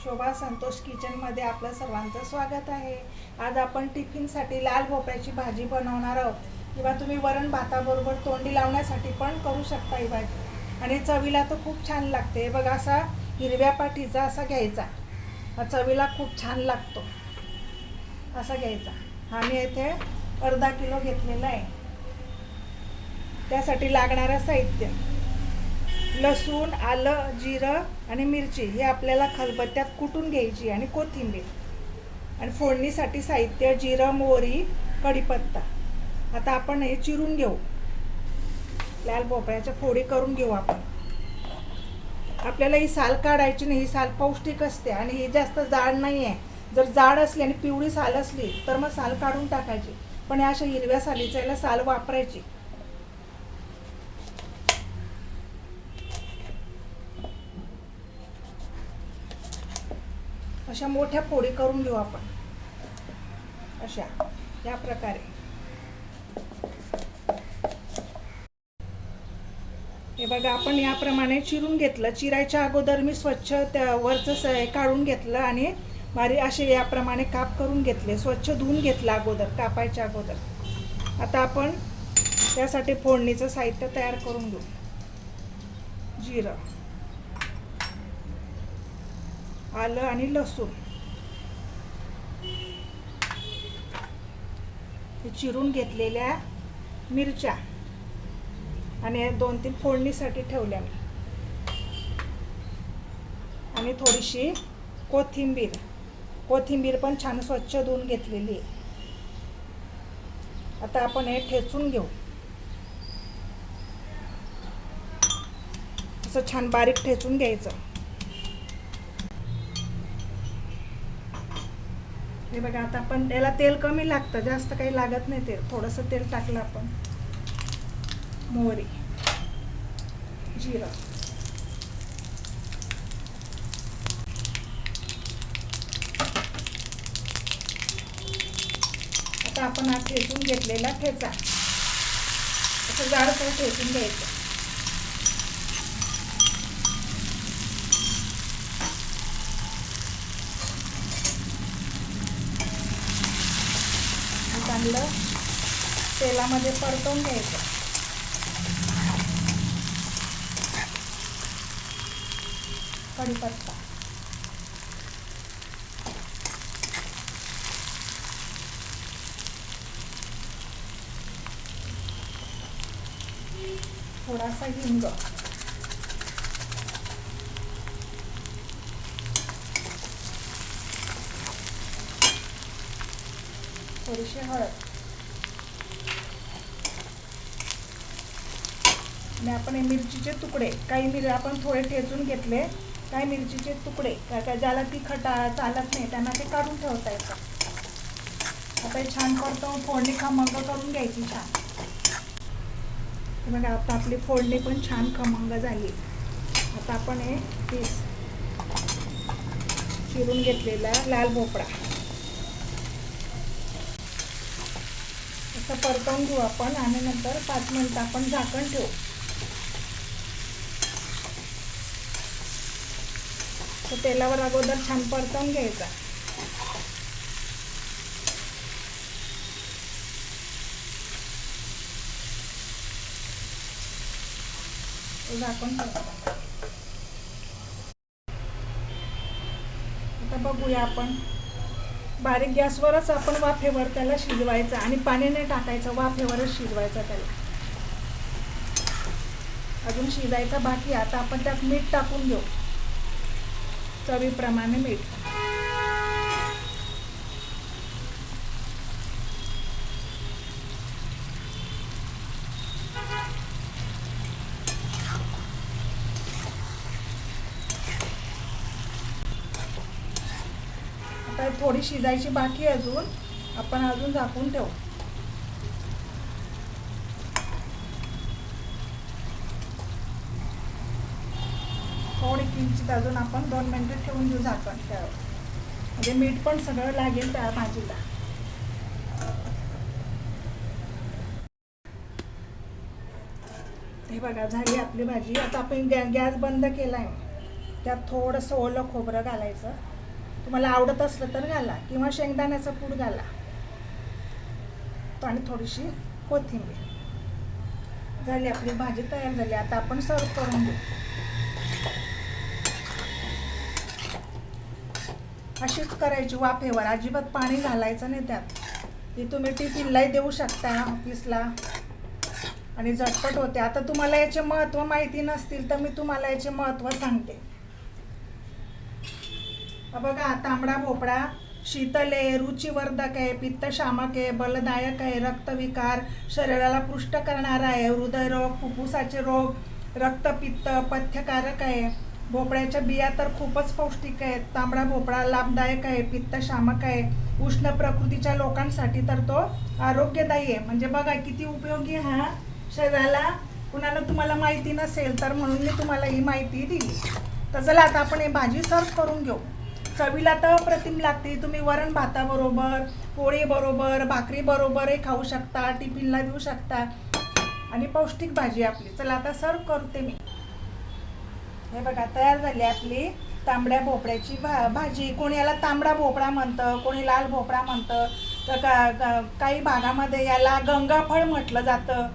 शोभा संतोष किचनमध्ये आपलं सर्वांचं स्वागत आहे. आज आपण टिफिनसाठी लाल भोपळ्याची भाजी बनवणार आहोत. किंवा तुम्ही वरण भाताबरोबर तोंडी लावण्यासाठी पण करू शकता ही भाजी. आणि चवीला तर खूप छान लागते. बघा असा हिरव्या पाठीचा असा घ्यायचा. हा चवीला खूप छान लागतो. असा घ्यायचा. हा मी येथे अर्धा किलो घेतलेला आहे. त्यासाठी लागणारं साहित्य. लसूण आलं जिरं आणि मिरची हे आपल्याला खलबत्त्यात कुटून घ्यायची आणि कोथिंबीर. आणि फोडणीसाठी साहित्य जिरं मोहरी कढीपत्ता. आता आपण हे चिरून घेऊ. लाल भोपळ्याच्या फोडी करून घेऊ आपण. आपल्याला ही साल काढायची नाही ही साल पौष्टिक असते आणि ही जास्त जाड नाही आहे. जर जाड असली आणि पिवळी साल असली तर मग साल काढून टाकायची. पण या अशा हिरव्या सालीचा याला साल वापरायची. अशा मोठ्या पोळी करून घेऊ आपण. अशा या प्रकारे. हे बघा आपण याप्रमाणे चिरून घेतलं. चिरायच्या अगोदर मी स्वच्छ त्या वरचं स काढून घेतलं आणि बारी असे याप्रमाणे काप करून घेतले. स्वच्छ धुवून घेतलं अगोदर कापायच्या अगोदर. आता आपण त्यासाठी फोडणीचं साहित्य तयार करून घेऊ. जिरं. आलं आणि लसूण. चिरून घेतलेल्या मिरच्या आणि दोन तीन फोडणीसाठी ठेवल्या मी. आणि थोडीशी कोथिंबीर. कोथिंबीर पण छान स्वच्छ धुवून घेतलेली आहे. आता आपण हे ठेचून घेऊ. असं छान बारीक ठेचून घ्यायचं. हे बघा आता आपण त्याला तेल कमी लागतं जास्त काही लागत नाही तेल. थोडंसं तेल टाकलं आपण. मोहरी. जिरं. आता आपण हा ठेचून घेतलेला ठेचा. असं जाडसर ठेचून घ्यायचं. चांगलं तेलामध्ये परतवून घ्यायचं. कढीपत्ता थोडासा हिंग. थोडीशी हळद. आणि आपण हे मिरचीचे तुकडे काही मिर आपण थोडे ठेचून घेतले काही मिरचीचे तुकडे काय काय ज्याला ती खटा चालत नाही त्यांना ते काढून ठेवता येतं. आता हे छान परतवून फोडणी खमंग करून घ्यायची छान. बघा आता आपली फोडणी पण छान खमंग झाली. आता आपण हे पीस चिरून घेतलेला लाल भोपळा. असं परतवून घेऊ आपण आणि नंतर पाच मिनिट आपण झाकण ठेवू. तर तेलावर अगोदर छान परतवून घ्यायचा. झाकण आता बघूया आपण. बारीक गॅसवरच आपण वाफेवर त्याला शिजवायचं आणि पाणी नाही टाकायचं वाफेवरच शिजवायचं त्याला. अजून शिजायचा बाकी आता आपण त्यात मीठ टाकून घेऊ. चवीप्रमाणे मीठ आता थोडी शिजायची बाकी अजून. आपण अजून झाकून ठेवू. थोडी किंचित अजून आपण दोन मिनिटं ठेवून घेऊ झाकण त्यावर म्हणजे मीठ पण सगळं लागेल त्या भाजीला. हे बघा झाली आपली भाजी. आता आपण गॅ गॅस बंद केला आहे त्यात थोडंसं ओलं खोबरं घालायचं. तुम्हाला आवडत असलं तर घाला किंवा शेंगदाण्याचं पूड घाला. आणि थोडीशी कोथिंबीर. झाली आपली भाजी तयार झाली आता आपण सर्व करून घेऊ. अशीच करायची वाफेवर अजिबात पाणी घालायचं नाही त्यात. ती तुम्ही टिफिनलाही देऊ शकता ऑफिसला. आणि झटपट होते. आता तुम्हाला याचे महत्त्व माहिती नसतील तर मी तुम्हाला याचे महत्त्व सांगते. बघा तांबडा भोपळा शीतल आहे रुचिवर्धक आहे पित्तशामक आहे बलदायक आहे रक्तविकार शरीराला पुष्ट करणारा आहे हृदयरोग फुफ्फुसाचे रोग रक्तपित्त पथ्यकारक आहे. भोपळ्याच्या बिया तर खूपच पौष्टिक आहेत. तांबडा भोपळा लाभदायक आहे पित्तशामक आहे. उष्ण प्रकृतीच्या लोकांसाठी तर तो आरोग्यदायी आहे. म्हणजे बघा किती उपयोगी हा? शरीराला कुणाला तुम्हाला माहिती नसेल तर म्हणून मी तुम्हाला ही माहिती दिली. तर चला आता आपण हे भाजी सर्व करून घेऊ. चवीला तर अप्रतिम लागते. तुम्ही वरण भाताबरोबर पोळी बरोबर भाकरी बरोबरही खाऊ शकता टिफिनला देऊ शकता. आणि पौष्टिक भाजी आपली. चला आता सर्व करते मी. हे बघा तयार झाली आपली तांबड्या भोपळ्याची भा भाजी. कोणी याला तांबडा भोपळा म्हणतं कोणी लाल भोपळा म्हणतं तर का काही भागामध्ये याला गंगाफळ म्हटलं जातं.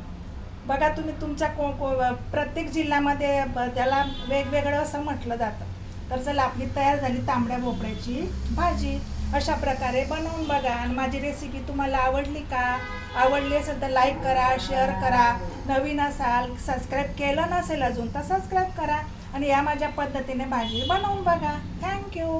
बघा तुम्ही तुमच्या को को प्रत्येक जिल्ह्यामध्ये त्याला वेगवेगळं असं म्हटलं जातं. तर चला आपली तयार झाली तांबड्या भोपळ्याची भाजी. अशा प्रकारे बनवून बघा. आणि माझी रेसिपी तुम्हाला आवडली का? आवडली असेल तर लाईक करा शेअर करा. नवीन असाल सबस्क्राईब केलं नसेल अजून तर सबस्क्राईब करा. आणि या माझ्या पद्धतीने भाजी बनवून बघा. थँक्यू